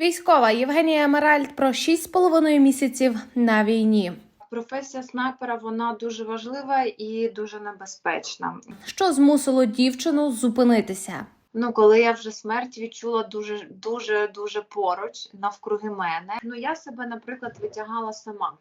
Військова Євгенія Емеральд про 6,5 місяців на війні. Професія снайпера вона дуже важлива і дуже небезпечна. Що змусило дівчину зупинитися? Ну, коли я вже смерть відчула дуже дуже дуже поруч навкруги мене. Ну я себе, наприклад, витягала сама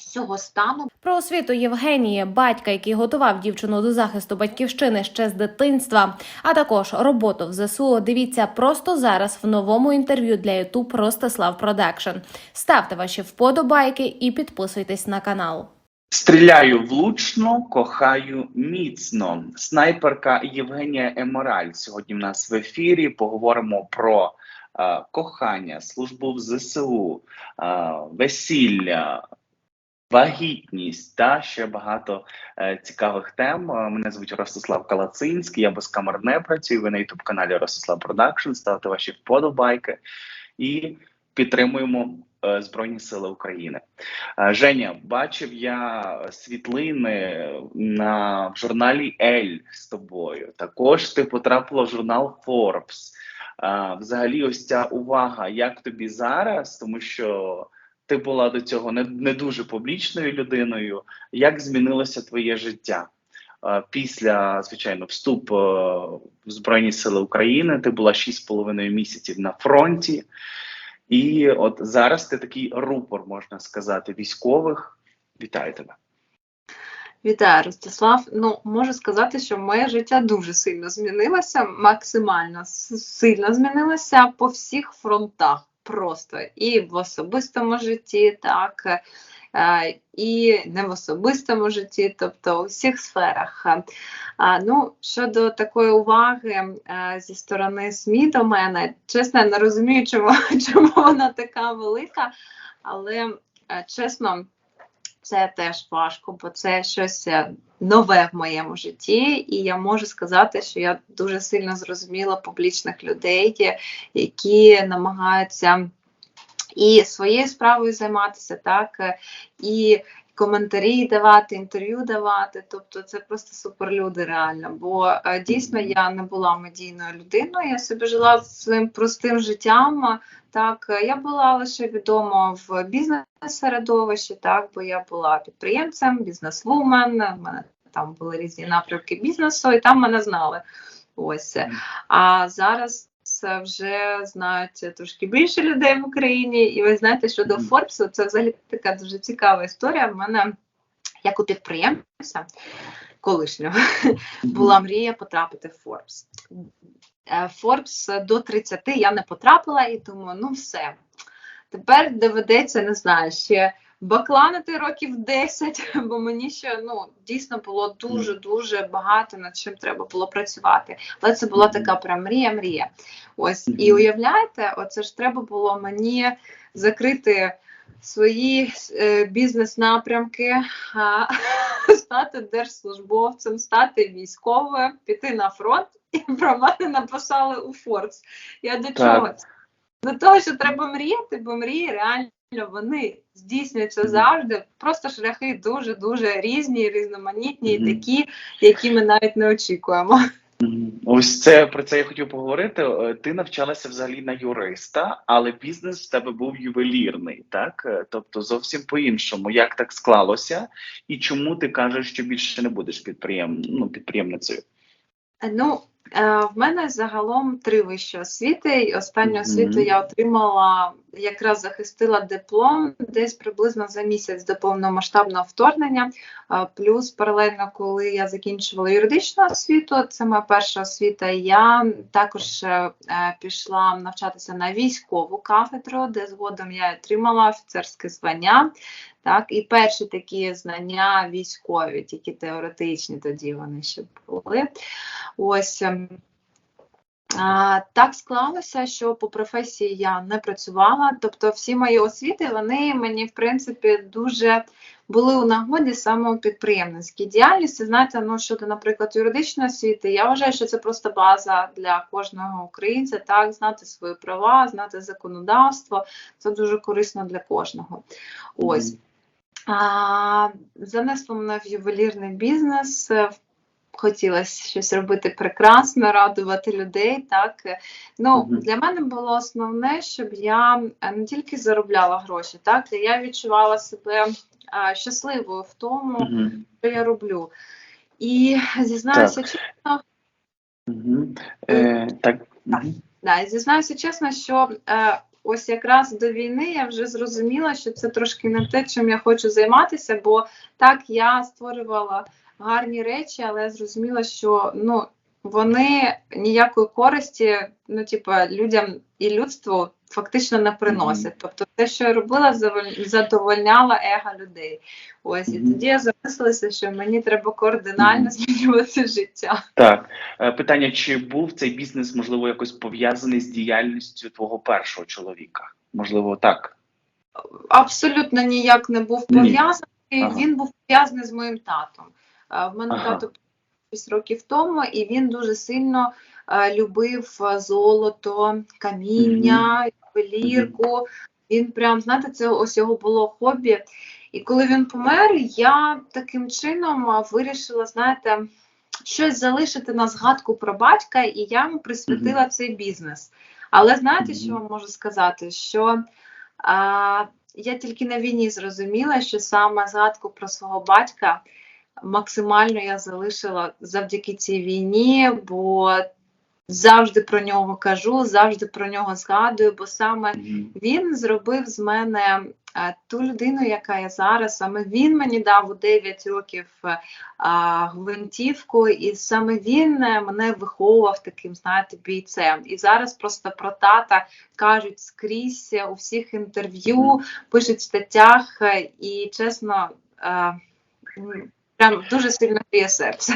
з цього стану. Про освіту Євгенії, батька, який готував дівчину до захисту батьківщини ще з дитинства, а також роботу в ЗСУ. Дивіться просто зараз в новому інтерв'ю для YouTube Ростислав Продакшн. Ставте ваші вподобайки і підписуйтесь на канал. Стріляю влучно, кохаю міцно. Снайперка Євгенія Емораль сьогодні в нас в ефірі. Поговоримо про е, кохання, службу в ЗСУ, е, весілля, вагітність та ще багато е, цікавих тем. Е, Мене звуть Ростислав Калацинський. Я без камер не працюю. Ви на youtube каналі Ростислав Продакшн. Ставте ваші вподобайки і підтримуємо е, Збройні Сили України. Е, Женя, бачив я світлини на в журналі Ель з тобою. Також ти потрапила в журнал Forbes. Е, Взагалі, ось ця увага, як тобі зараз, тому що ти була до цього не, не дуже публічною людиною. Як змінилося твоє життя? Е, Після, звичайно, вступу е, в Збройні Сили України ти була 6,5 місяців на фронті. І от зараз ти такий рупор, можна сказати, військових. Вітаю тебе. Вітаю, Ростислав. Ну можу сказати, що моє життя дуже сильно змінилося, максимально сильно змінилося по всіх фронтах. Просто і в особистому житті, так е, і не в особистому житті, тобто у всіх сферах. Ну, щодо такої уваги е, зі сторони СМІ до мене, чесно, не розумію, чому, чому вона така велика, але е, чесно, це теж важко, бо це щось е, нове в моєму житті, і я можу сказати, що я дуже сильно зрозуміла публічних людей, які намагаються і своєю справою займатися, так е, і коментарі давати, інтерв'ю давати. Тобто це просто суперлюди реально. Бо е, дійсно я не була медійною людиною, я собі жила своїм простим життям. Так, е, я була лише відома в бізнес-середовищі, так, бо я була підприємцем, бізнес-вумен, в мене там були різні напрямки бізнесу, і там мене знали. Ось. А зараз це вже знають трошки більше людей в Україні. І ви знаєте, що до. Форбсу це взагалі така дуже цікава історія. В мене, як у підприємця колишнього, була мрія потрапити в Форбс. Форбс до 30 я не потрапила і думаю, ну все. Тепер доведеться, не знаю, ще бакланити років 10, бо мені ще ну, дійсно було дуже-дуже багато над чим треба було працювати. Але це була така прям мрія-мрія. Ось, і уявляєте, оце ж треба було мені закрити свої е, бізнес-напрямки, стати держслужбовцем, стати військовою, піти на фронт, і про мене написали у Форбс. Я до Так. чого? До того, що треба мріяти, бо мрії реально вони здійснюються завжди. Просто шляхи дуже дуже різні, різноманітні, і такі, які ми навіть не очікуємо. Ось це про це я хотів поговорити. Е, Ти навчалася взагалі на юриста, але бізнес в тебе був ювелірний, так? Е, Тобто зовсім по-іншому. Як так склалося? І чому ти кажеш, що більше не будеш підприєм... ну, підприємницею? Ну, е, в мене загалом три вищі освіти. І Останню освіту я отримала, якраз захистила диплом десь приблизно за місяць до повномасштабного вторгнення. Е, Плюс паралельно, коли я закінчувала юридичну освіту, це моя перша освіта. Я також е, е, пішла навчатися на військову кафедру, де згодом я отримала офіцерське звання. Так, і перші такі знання військові, тільки теоретичні, тоді вони ще були. Ось ем, а, так склалося, що по професії я не працювала. Тобто, всі мої освіти вони мені в принципі дуже були у нагоді саме у підприємницькій діяльності. Знаєте, ну щодо, наприклад, юридичної освіти, я вважаю, що це просто база для кожного українця, так знати свої права, знати законодавство. Це дуже корисно для кожного. Ось. Занесло мене в ювелірний бізнес. Е, хотілося щось робити прекрасно, радувати людей. Так ну для мене було основне, щоб я е, не тільки заробляла гроші, так я відчувала себе е, щасливою в тому, що я роблю. І зізнаюся, чесно, Мгм. Е, так. Да, зізнаюся чесно, що е, ось якраз до війни я вже зрозуміла, що це трошки не те, чим я хочу займатися, бо так я створювала гарні речі, але я зрозуміла, що ну вони ніякої користі, ну типа людям і людству фактично не приносять. Тобто, те, що я робила, задовольняла его людей. Ось і тоді я замислилася, що мені треба кардинально змінювати життя. Так, Е, питання: чи був цей бізнес можливо якось пов'язаний з діяльністю твого першого чоловіка? Можливо, так. абсолютно ніяк не був пов'язаний. Ага. Він був пов'язаний з моїм татом. Е, В мене Ага. тато 6 років тому, і він дуже сильно е, любив е, золото, каміння, ювелірку. Він прям, знаєте, це ось його було хобі. І коли він помер, я таким чином е, вирішила, знаєте, щось залишити на згадку про батька, і я йому присвятила цей бізнес. Але знаєте, що вам можу сказати? Що а, я тільки на війні зрозуміла, що саме згадку про свого батька максимально я залишила завдяки цій війні, бо завжди про нього кажу, завжди про нього згадую, бо саме він зробив з мене е, ту людину, яка я зараз. Саме він мені дав у 9 років е, а, гвинтівку, і саме він е, мене виховував таким, знаєте, бійцем. І зараз просто про тата кажуть скрізь у всіх інтерв'ю, пишуть в статтях, і чесно. Прям дуже сильно гріє серце.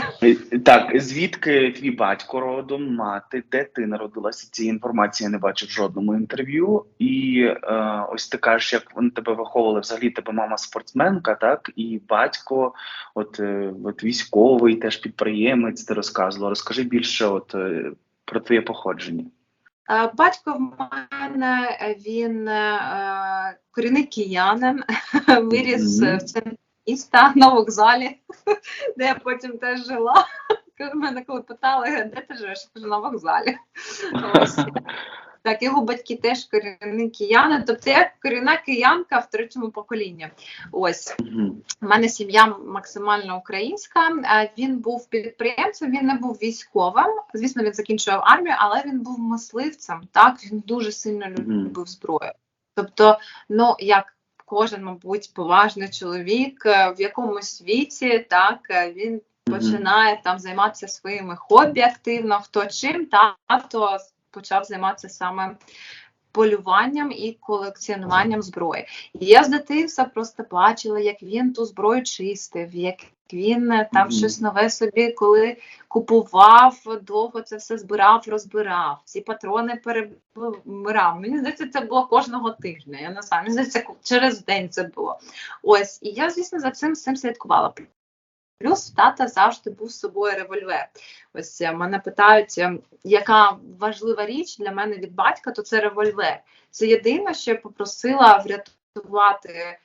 Так, звідки твій батько родом, мати, де ти народилася? Цієї інформації я не бачив в жодному інтерв'ю. І е, ось ти кажеш, як вони тебе виховували, взагалі тебе мама спортсменка, так? І батько, от, е, от військовий, теж підприємець, ти розказувала. Розкажи більше от, е, про твоє походження. Е, Батько в мене він корінний киянин, виріс Мгм. в центрі міста на вокзалі, де я потім теж жила. Мене коли питали, де ти живеш, я кажу, на вокзалі. Ось. Так, його батьки теж корінні кияни, тобто я корінна киянка в третьому поколінні. Ось. У мене сім'я максимально українська. Він був підприємцем, він не був військовим. Звісно, він закінчував армію, але він був мисливцем. Так він дуже сильно любив зброю. Тобто, ну як кожен, мабуть, поважний чоловік е, в якомусь віці, так е, він починає там займатися своїми хобі активно. Хто чим, тато почав займатися саме полюванням і колекціонуванням зброї. І я з дитинства просто бачила, як він ту зброю чистив, як він е, там Мгм. щось нове собі, коли купував, довго це все збирав, розбирав. Ці патрони перебирав. Мені здається, це було кожного тижня. Я знаю, мені здається, через день це було. Ось, і я, звісно, за цим всім слідкувала. Плюс в тата завжди був з собою револьвер. Ось е, мене питають, е, яка важлива річ для мене від батька, то це револьвер. Це єдине, що я попросила врятувати е,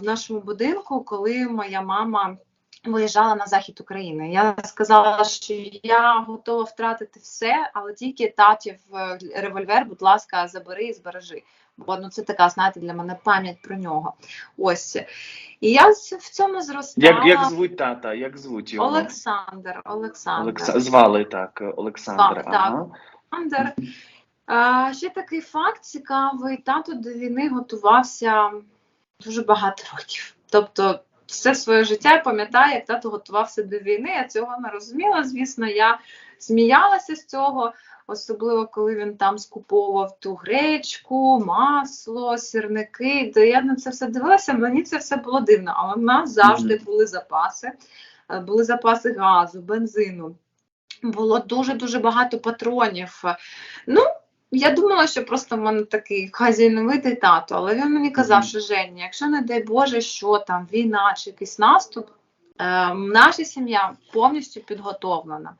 в нашому будинку, коли моя мама виїжджала на захід України. Я сказала, що я готова втратити все, але тільки татів е, револьвер, будь ласка, забери і збережи. Бо ну це така, знаєте, для мене пам'ять про нього. Ось. І я в цьому зростала. Як, як звуть тата? Як звуть його? Олександр, Олександр. Олекса... Звали так, Олександр. Так, так. Олександр. А, ще такий факт цікавий. Тато до війни готувався дуже багато років. Тобто, все своє життя я пам'ятаю, як тато готувався до війни. Я цього не розуміла. Звісно, я сміялася з цього, особливо коли він там скуповував ту гречку, масло, сірники. То я на це все дивилася. Мені це все було дивно, але в нас завжди були запаси. Е, Були запаси газу, бензину. Було дуже-дуже багато патронів. Ну, я думала, що просто в мене такий хазяйновитий тато, але він мені казав, що Женя, якщо не дай Боже, що там війна чи якийсь наступ, е, наша сім'я повністю підготовлена.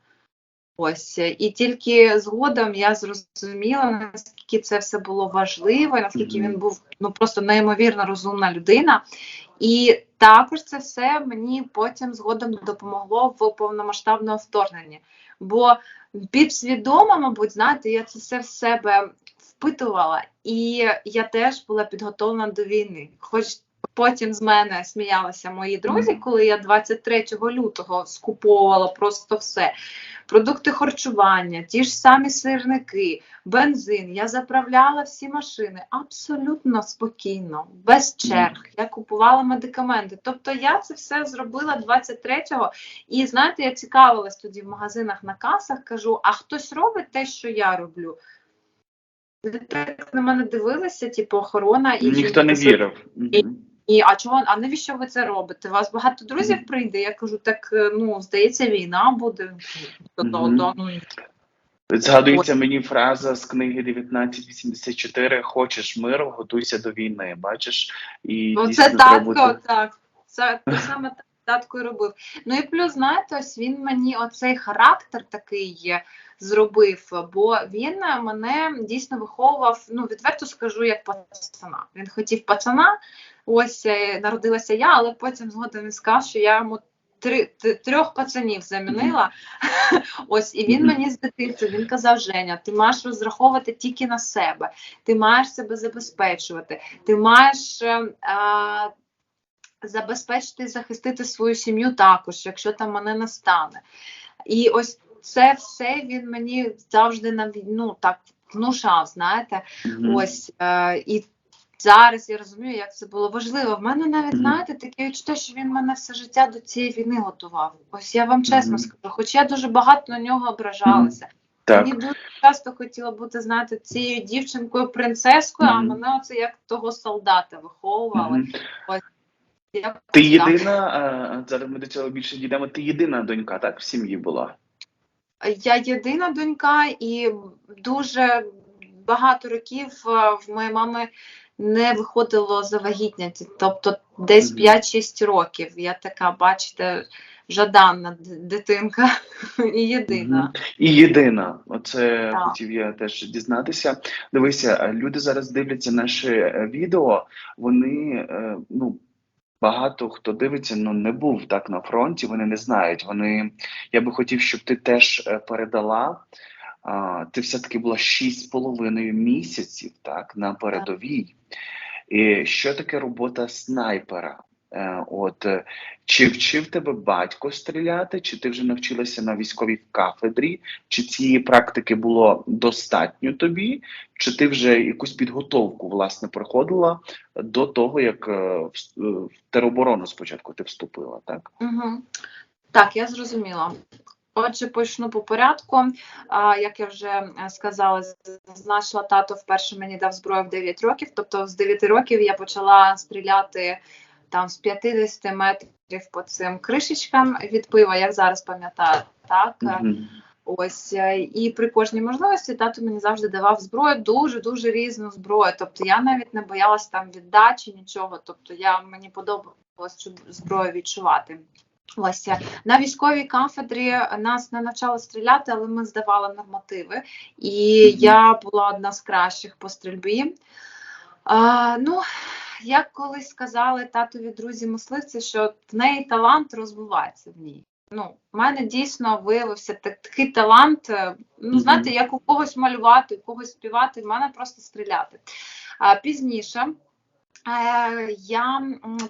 Ось і тільки згодом я зрозуміла, наскільки це все було важливо, і наскільки він був ну просто неймовірно розумна людина. І також це все мені потім згодом допомогло в повномасштабному вторгненні. Бо підсвідомо, мабуть, знаєте, я це все в себе впитувала, і я теж була підготовлена до війни. Хоч потім з мене сміялися мої друзі, коли я 23 лютого скуповувала просто все. Продукти харчування, ті ж самі сирники, бензин. Я заправляла всі машини абсолютно спокійно, без черг. Я купувала медикаменти. Тобто я це все зробила 23-го. І знаєте, я цікавилась тоді в магазинах на касах, кажу: а хтось робить те, що я роблю? Так на мене дивилися, типу, охорона і Ніхто не вірив. І а чого, а навіщо ви це робите? У вас багато друзів прийде? Я кажу, так е, ну здається, війна буде. до до ну, Згадується мені фраза з книги 1984 Хочеш миру, готуйся до війни. Бачиш? І Ну, це треба бути- так. Це саме та- татко робив. Ну і плюс, знаєте, ось він мені оцей характер такий зробив, бо він мене дійсно виховував, ну відверто скажу, як пацана. Він хотів пацана, ось е, народилася я, але потім згодом він сказав, що я йому три, трьох пацанів замінила. Ось, і він Мгм. мені з дитинства він казав: Женя, ти маєш розраховувати тільки на себе, ти маєш себе забезпечувати, ти маєш. е, а, забезпечити і захистити свою сім'ю також, якщо там мене не стане. І ось це все він мені завжди на ну, так внушав, знаєте. Мгм. Ось е, і зараз я розумію, як це було важливо. В мене навіть, Мгм. знаєте, таке відчуття, що він мене все життя до цієї війни готував. Ось я вам чесно Мгм. скажу, хоч я дуже багато на нього ображалася. Так. Мені дуже часто хотіла бути, знаєте, цією дівчинкою, принцескою, а Мгм. мене оце як того солдата виховували. Мгм. Ти єдина, зараз ми до цього більше дійдемо, ти єдина донька, так, в сім'ї була? Я єдина донька, і дуже багато років е, в моєї мами не виходило завагітняти. Тобто десь 5-6 років. Я така, бачите, жаданна дитинка і єдина. І єдина. Оце Так. хотів я теж дізнатися. Дивися, е, люди зараз дивляться наше е, відео. Вони е, ну. Багато хто дивиться, ну не був так на фронті, вони не знають. Вони я би хотів, щоб ти теж е, передала. А, ти все-таки була шість з половиною місяців так на передовій. І що таке робота снайпера? Е, От е, чи вчив тебе батько стріляти, чи ти вже навчилася на військовій кафедрі, чи цієї практики було достатньо тобі, чи ти вже якусь підготовку власне проходила до того, як е, в тероборону спочатку ти вступила, так? Угу. Так, я зрозуміла. Отже, почну по порядку. Як я вже сказала, зазначила тато вперше мені дав зброю в 9 років. Тобто з 9 років я почала стріляти там з 50 метрів по цим кришечкам від пива, як зараз пам'ятаю. Так, Мгм. Ось е, і при кожній можливості тато мені завжди давав зброю, дуже дуже різну зброю. Тобто я навіть не боялась там віддачі, нічого. Тобто я мені подобалось цю зброю відчувати. Ось е, на військовій кафедрі нас не навчали стріляти, але ми здавали нормативи. І Мгм. я була одна з кращих по стрільбі. А, ну, як колись сказали татові друзі мисливці, що в неї талант розвивається в ній. Ну, в мене дійсно виявився так- такий талант. е, Ну, знаєте, як у когось малювати, у когось співати, в мене просто стріляти. А пізніше я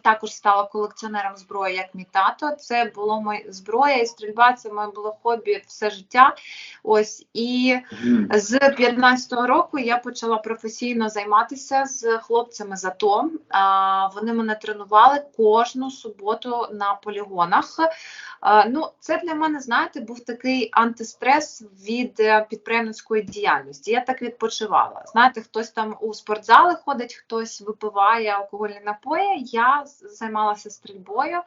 також стала колекціонером зброї, як мій тато. Це було моє зброя і стрільба, це моє було хобі все життя. Ось і з 15-го року я почала професійно займатися з хлопцями з АТО. Вони мене тренували кожну суботу на полігонах. Ну, це для мене, знаєте, був такий антистрес від е, підприємницької діяльності. Я так відпочивала. Знаєте, хтось там у спортзали ходить, хтось випиває алкогольні напої. Я займалася стрільбою.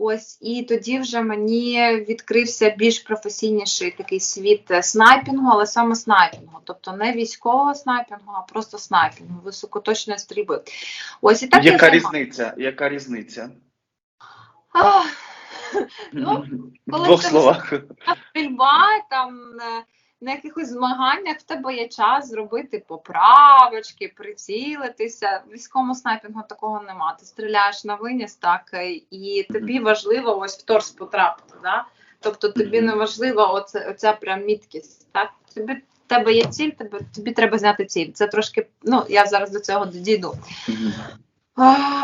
Ось і тоді вже мені відкрився більш професійніший такий світ е, снайпінгу, але саме снайпінгу, тобто не військового снайпінгу, а просто снайпінгу, високоточної стрільби. Ось і так Яка займалася. різниця? Яка різниця? Ах, Ну, В коли двох словах. стрільба, там на, якихось змаганнях в тебе є час зробити поправочки, прицілитися. В військовому снайпінгу такого нема. Ти стріляєш на виніс, так і тобі важливо ось в торс потрапити. Да? Тобто тобі не важлива оце, оця прям міткість. Так? Тобі тебе є ціль, тобі, тобі треба зняти ціль. Це трошки, ну я зараз до цього дійду.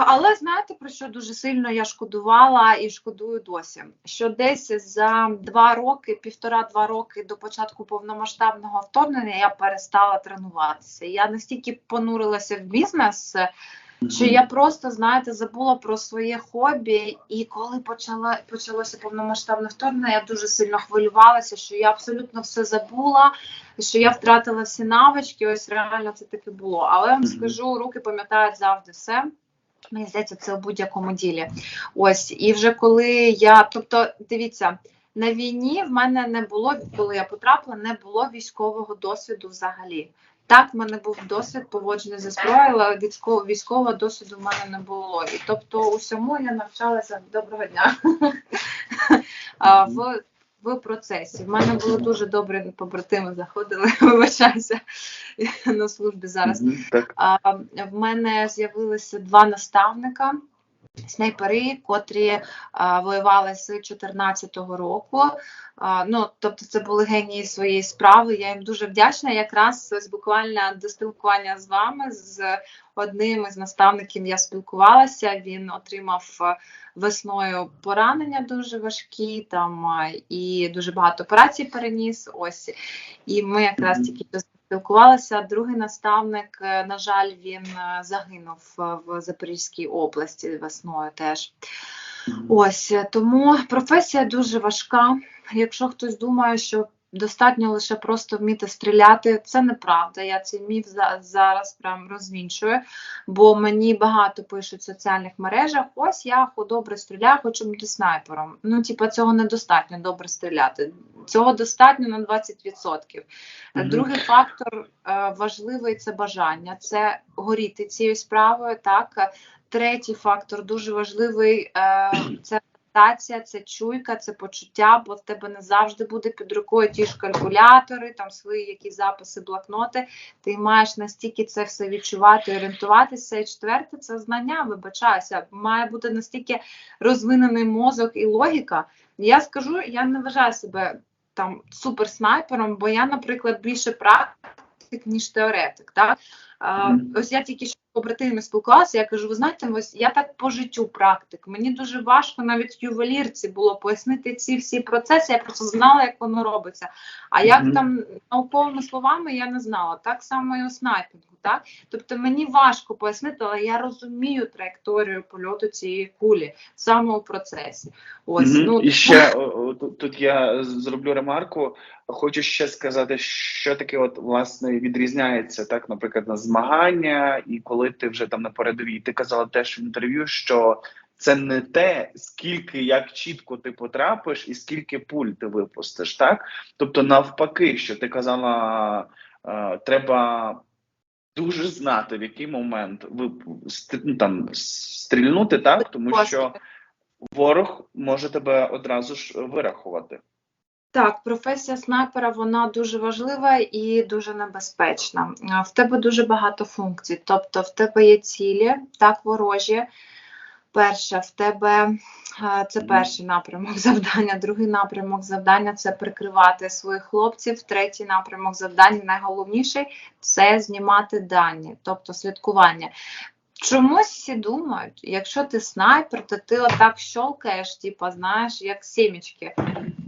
Але знаєте про що дуже сильно я шкодувала і шкодую досі? Що десь за два роки, півтора-два роки до початку повномасштабного вторгнення я перестала тренуватися. Я настільки понурилася в бізнес, що я просто знаєте забула про своє хобі. І коли почала почалося повномасштабне вторгнення, я дуже сильно хвилювалася, що я абсолютно все забула, що я втратила всі навички. Ось реально це таки було. Але я вам скажу, руки пам'ятають завжди все. Мені здається, це у будь-якому ділі. Ось, і вже коли я, тобто, дивіться, на війні в мене не було, коли я потрапила, не було військового досвіду взагалі. Так, в мене був досвід поводження зі зброєю, але військового, досвіду в мене не було. І тобто усьому я навчалася доброго дня в, в процесі. В мене було дуже добре побратими, заходили, вибачаюся на службі зараз. Мгм. Так. А, в мене з'явилися два наставника. Снайпери, котрі а, воювали з 14-го року. А, ну, тобто, це були генії своєї справи. Я їм дуже вдячна. Якраз ось буквально до спілкування з вами з одним із наставників я спілкувалася. Він отримав весною поранення дуже важкі, там і дуже багато операцій переніс. Ось і ми якраз тільки спілкувалася. Другий наставник, е, на жаль, він е, загинув е, в Запорізькій області весною теж. Ось тому професія дуже важка. Якщо хтось думає, що достатньо лише просто вміти стріляти, це неправда. Я цей міф зараз прям розвінчую, бо мені багато пишуть в соціальних мережах. Ось я добре стріляю, хочу бути снайпером. Ну, типа, цього недостатньо добре стріляти. Цього достатньо на 20%. Мгм. Другий фактор е, важливий це бажання, це горіти цією справою. Так, третій фактор дуже важливий е, це адаптація, це чуйка, це почуття, бо в тебе не завжди буде під рукою ті ж калькулятори, там свої якісь записи, блокноти. Ти маєш настільки це все відчувати, орієнтуватися. І четверте це знання. Вибачаюся, має бути настільки розвинений мозок і логіка. Я скажу, я не вважаю себе там суперснайпером, бо я, наприклад, більше практик, ніж теоретик. Так? А, Ось я тільки що з побратимами спілкувалася, я кажу, ви знаєте, ось я так по життю практик. Мені дуже важко навіть ювелірці було пояснити ці всі процеси. Я просто знала, як воно робиться. А як Мгм. там науковими словами я не знала. Так само і у снайпінгу. Так? Тобто мені важко пояснити, але я розумію траєкторію польоту цієї кулі саме у процесі. Ось Мгм. ну І ще тут, тут я зроблю ремарку. Хочу ще сказати, що таке, от власне відрізняється так, наприклад, на змагання, і коли ти вже там на передовій. Ти казала теж в інтерв'ю, що це не те, скільки як чітко ти потрапиш, і скільки пуль ти випустиш, так? Тобто, навпаки, що ти казала, е, треба. Дуже знати, в який момент ви ну, там стрільнути, так тому що ворог може тебе одразу ж вирахувати. Так, професія снайпера вона дуже важлива і дуже небезпечна. В тебе дуже багато функцій. Тобто, в тебе є цілі, так, ворожі. Перше, в тебе це перший напрямок завдання, другий напрямок завдання це прикривати своїх хлопців. Третій напрямок завдання, найголовніший це знімати дані, тобто слідкування. Чомусь всі думають, якщо ти снайпер, то ти отак щолкаєш, типа, знаєш, як сімечки.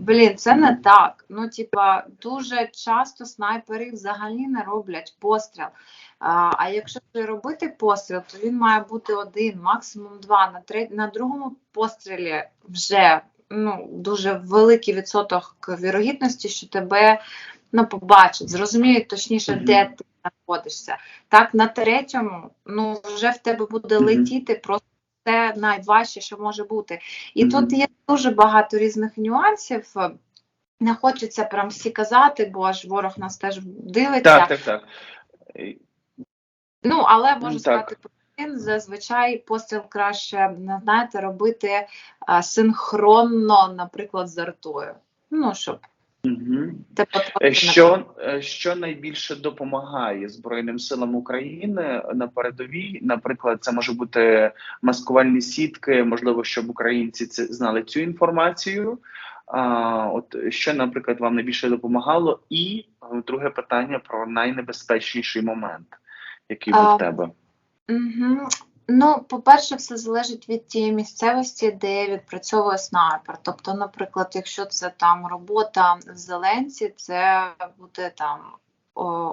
Блін, це не так. Ну, типа, дуже часто снайпери взагалі не роблять постріл. А, а якщо ти робити постріл, то він має бути один, максимум два. На тре... на другому пострілі вже ну, дуже великий відсоток вірогідності, що тебе ну, побачать, зрозуміють точніше, де ти знаходишся. Так, на третьому, ну вже в тебе буде летіти просто. Це найважче, що може бути. І Мгм. тут є дуже багато різних нюансів. Не хочеться прям всі казати, бо аж ворог нас теж дивиться. Так, так, так. Ну, але можу сказати так. один зазвичай постріл краще знаєте, робити синхронно, наприклад, з артою. Ну, щоб Угу. Е, Що, е, що найбільше допомагає Збройним силам України на передовій? Наприклад, це може бути маскувальні сітки, можливо, щоб українці це знали цю інформацію. А, от що, наприклад, вам найбільше допомагало? І е, друге питання про найнебезпечніший момент, який був в тебе. Угу. Ну, по-перше, все залежить від тієї місцевості, де відпрацьовує снайпер. Тобто, наприклад, якщо це там робота в Зеленці, це буде там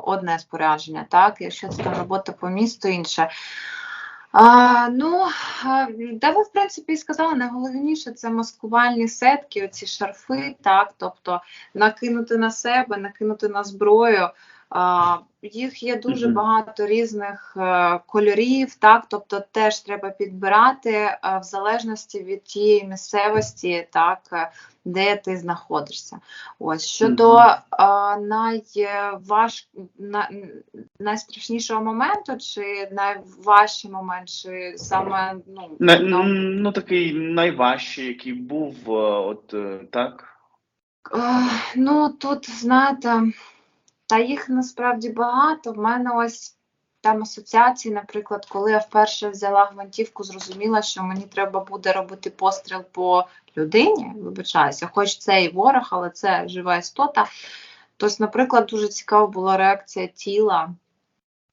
одне спорядження, так? Якщо це там робота по місту, інше. А, ну, де ви, в принципі, і сказали, найголовніше це маскувальні сетки, оці шарфи, так, тобто накинути на себе, накинути на зброю. Їх є дуже багато різних е, кольорів, так, тобто теж треба підбирати е, в залежності від тієї місцевості, так, е, де ти знаходишся. Ось щодо найваж... на... найстрашнішого моменту, чи найважчий момент, чи саме ну, На, ну, ну такий найважчий, який був, от так. Ну, тут, знаєте, та їх насправді багато. В мене ось там асоціації, наприклад, коли я вперше взяла гвинтівку, зрозуміла, що мені треба буде робити постріл по людині, вибачаюся, хоч це і ворог, але це жива істота. Тобто, наприклад, дуже цікава була реакція тіла.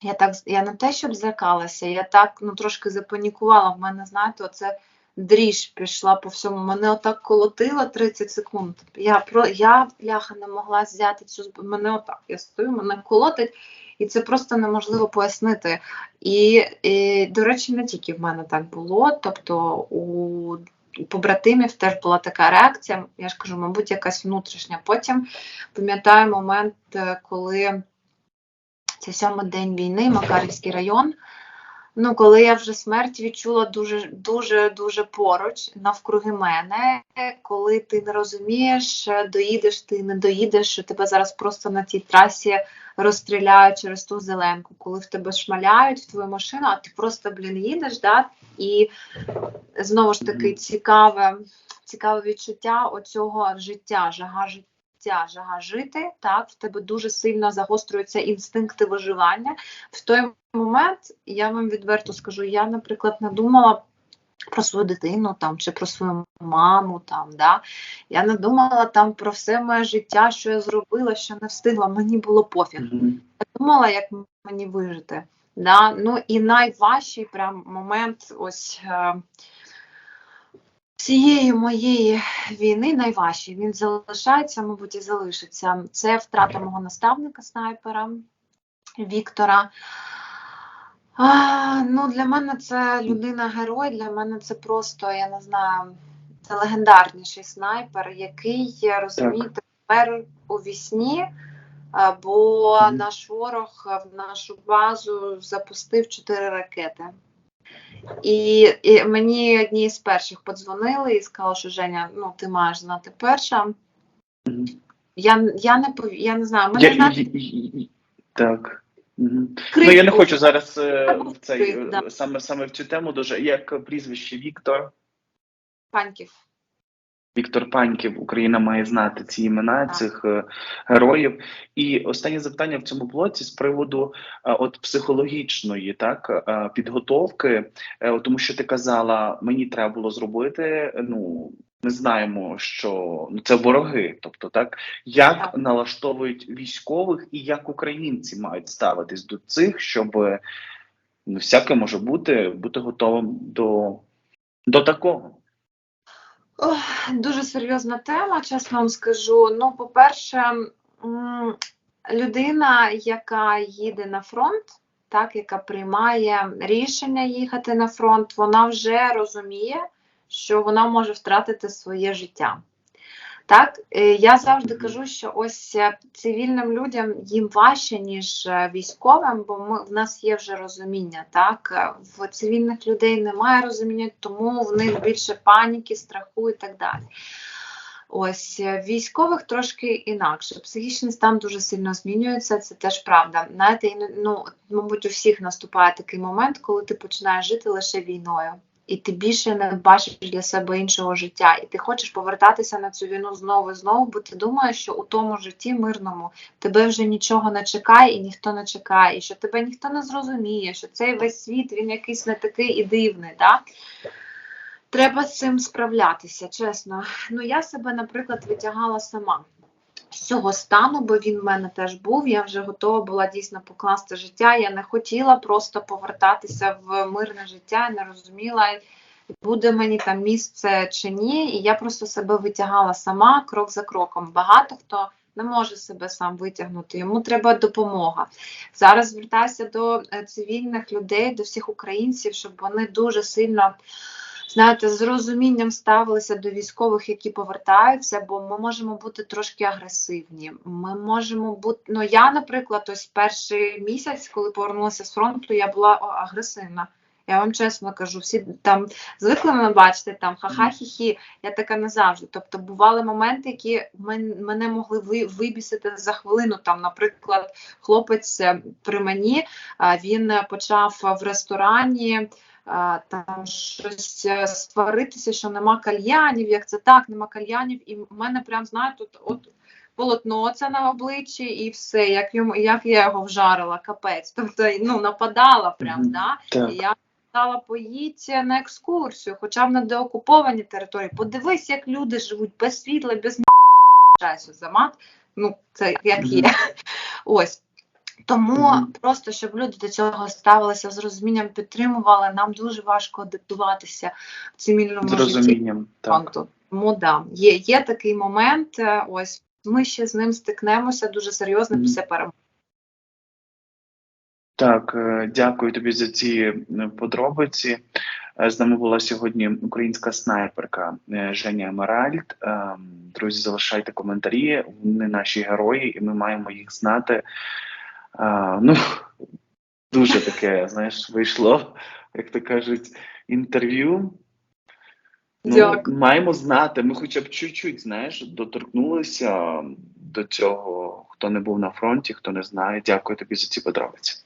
Я так я не те, щоб злякалася, я так ну, трошки запанікувала. В мене, знаєте, оце дріж пішла по всьому. Мене отак колотило 30 секунд. Я про я бляха не могла взяти цю мене отак. Я стою, мене колотить, і це просто неможливо пояснити. І, і до речі, не тільки в мене так було. Тобто у у побратимів теж була така реакція. Я ж кажу, мабуть, якась внутрішня. Потім пам'ятаю момент, е, коли це сьомий день війни, Макарівський район. Ну, коли я вже смерть відчула дуже дуже дуже поруч навкруги мене, коли ти не розумієш, е, доїдеш ти, не доїдеш, що тебе зараз просто на тій трасі розстріляють через ту зеленку, коли в тебе шмаляють в твою машину, а ти просто, блін, їдеш, да? і знову ж таки цікаве, цікаве відчуття оцього життя, жага життя. Жага жити, так, в тебе дуже сильно загострюються інстинкти виживання. В той момент, я вам відверто скажу, я, наприклад, не думала про свою дитину там, чи про свою маму. Там, да? Я не думала там про все моє життя, що я зробила, що не встигла. Мені було пофіг. Я думала, як мені вижити. Да? Ну і найважчий прям момент ось е, цієї моєї війни, найважчий, він залишається, мабуть, і залишиться. Це втрата мого наставника снайпера Віктора. А, ну, для мене це людина-герой, для мене це просто, я не знаю, це легендарніший снайпер, який, розумієте, тепер у вісні, бо наш ворог в нашу базу запустив чотири ракети. І, і мені одні з перших подзвонили і сказали, що Женя, ну ти маєш знати перша. Я, я не пов... я не знаю, мене Я, і- так. Крик Ну я не хочу зараз е, в цей Крик, е, да. саме саме в цю тему дуже як прізвище Віктор. Паньків. Віктор Паньків, Україна має знати ці імена цих е, героїв. І останнє запитання в цьому блоці з приводу е, от психологічної так е, підготовки, е, тому що ти казала, мені треба було зробити. Ну ми знаємо, що ну це вороги, тобто так як Так. налаштовують військових і як українці мають ставитись до цих, щоб ну всяке може бути, бути готовим до, до такого. Ох, дуже серйозна тема, чесно вам скажу. Ну, по-перше, людина, яка їде на фронт, так, яка приймає рішення їхати на фронт, вона вже розуміє, що вона може втратити своє життя. Так, е, я завжди кажу, що ось е, цивільним людям їм важче, ніж е, військовим, бо ми в нас є вже розуміння. Так, в цивільних людей немає розуміння, тому в них більше паніки, страху і так далі. Ось військових трошки інакше. Психічний стан дуже сильно змінюється, це теж правда. Знаєте, ну, мабуть, у всіх наступає такий момент, коли ти починаєш жити лише війною. І ти більше не бачиш для себе іншого життя, і ти хочеш повертатися на цю війну знову і знову, бо ти думаєш, що у тому житті мирному тебе вже нічого не чекає і ніхто не чекає, і що тебе ніхто не зрозуміє, що цей весь світ він якийсь не такий і дивний. Да? Треба з цим справлятися, чесно. Ну я себе, наприклад, витягала сама з цього стану, бо він в мене теж був. Я вже готова була дійсно покласти життя. Я не хотіла просто повертатися в мирне життя, я не розуміла, буде мені там місце чи ні. І я просто себе витягала сама крок за кроком. Багато хто не може себе сам витягнути, йому треба допомога. Зараз звертаюся до е, цивільних людей, до всіх українців, щоб вони дуже сильно. Знаєте, з розумінням ставилися до військових, які повертаються, бо ми можемо бути трошки агресивні. Ми можемо бути. Ну я, наприклад, ось перший місяць, коли повернулася з фронту, я була агресивна. Я вам чесно кажу, всі там звикли мене бачити там ха-ха-хі-хі. Я така не завжди. Тобто бували моменти, які мен- мене могли ви- вибісити за хвилину. Там, наприклад, хлопець е, при мені він почав в ресторані. Там щось е, сваритися, що нема кальянів, як це так, нема кальянів, і в мене прям знаєте, от, от полотно це на обличчі, і все, як йому як я його вжарила, капець. Тобто ну нападала прям, да? Так. І я сказала, поїдь на екскурсію, хоча б на деокупованій території. Подивись, як люди живуть без світла, без часу за мат. Ну, це як є. Ось. Тому Мгм. просто щоб люди до цього ставилися з розумінням, підтримували, нам дуже важко адаптуватися в цивільному З розумінням. Так. Тому да, є, є такий момент. е, Ось ми ще з ним стикнемося дуже серйозно Мгм. після перемоги. Так, е, дякую тобі за ці е, подробиці. З нами була сьогодні українська снайперка Женя Емеральд. Е, Друзі, залишайте коментарі. Вони наші герої, і ми маємо їх знати. Е, Ну, дуже таке, знаєш, вийшло, як то кажуть, інтерв'ю. Ну, маємо знати. Ми хоча б чуть-чуть, знаєш, доторкнулися до цього, хто не був на фронті, хто не знає. Дякую тобі за ці подробиці.